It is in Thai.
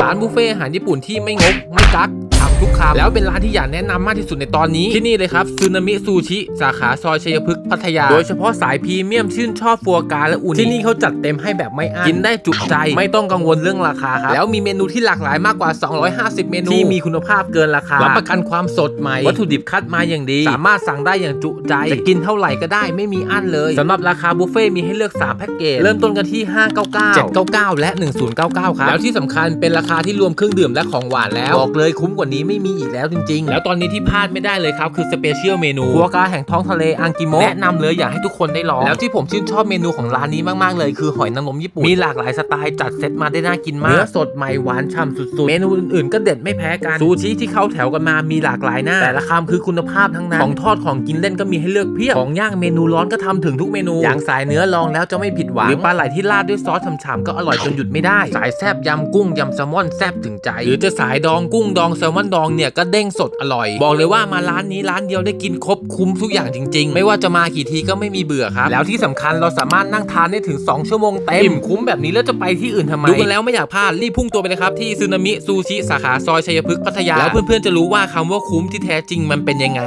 ร้านบุฟเฟ่อาหารญี่ปุ่นที่ไม่งกไม่กัก ทำทุกคำแล้วเป็นร้านที่อยากแนะนำมากที่สุดในตอนนี้ที่นี่เลยครับซึนามิซูชิ สาขาซอยชัยพฤกษ์พัทยา โดยเฉพาะสายพรีเมียมชื่นชอบฟัวกราและอุนิที่นี่เขาจัดเต็มให้แบบไม่อั้นกินได้จุใจ ไม่ต้องกังวลเรื่องราคาครับแล้วมีเมนูที่หลากหลายมากกว่า 250 เมนูที่มีคุณภาพเกินราคารับประกันความสดใหม่วัตถุดิบคัดมาอย่างดี สามารถสั่งได้อย่างจุใจจะกินเท่าไหร่ก็ได้ไม่มีอั้นเลยสำหรับราคาบุฟเฟ่ต์มีให้เลือก3แพ็กเกจเริ่มต้นกันที่ 599 799 และ 1099 ครับแล้วที่สำคัญเป็นราคาที่รวมเครื่องดื่มและของหวานแล้วบอกเลยคุ้มกว่านี้ไม่มีอีกแล้วจริง ๆ แล้วตอนนี้ที่พลาดไม่ได้เลยครับ คือสเปเชียลเมนูคัวกาแห่งท้องทะเลอังกิโมะแนะนำเลยอยากให้ทุกคนได้ลอง แล้วที่ผมชื่นชอบเมนูของร้านนี้มากๆเลยคือหอยนางรมญี่ปุ่น มีหลากหลายสไตล์จัดเซตมาได้น่ากินมากเนื้อสดใหม่หวานฉ่ำสุดๆ เมนูอื่นๆก็เด็ดไม่แพ้กันซูชิที่เข้าแถวกันมามีหลากหลายหน้า แต่ละคำคือคุณภาพทั้งนั้นของทอดของกินเล่นก็มีให้เลือกเพียบของย่างเมนูร้อนก็ทำถึงทุกเมนู อย่างสายเนื้อลองแล้วจะไม่ผิดหวังหรือปลาไหลที่ราดด้วยซอสฉ่ำๆก็อร่อยจนหยุดไม่ได้ สายแซบยำกุ้งยำแซลมอนแซบถึงใจ หรือจะสายดองกุ้งดองแซลมอนดองเนี่ยก็เด้งสดอร่อย บอกเลยว่ามาร้านนี้ร้านเดียวได้กินครบคุ้มทุกอย่างจริง ๆ ไม่ว่าจะมากี่ทีก็ไม่มีเบื่อครับ แล้วที่สำคัญเราสามารถนั่งทานได้ถึง 2 ชั่วโมงเต็มอิ่มคุ้มแบบนี้แล้วจะไปที่อื่นทำไมดูกันแล้วไม่อยากพลาดรีบพุ่งตัวไปเลยครับที่ซึนามิซูชิสาขาซอยชัยพฤกษ์พัทยาแล้วเพื่อนๆจะรู้ว่าคำว่าคุ้มที่แท้จริงมันเป็นยังไง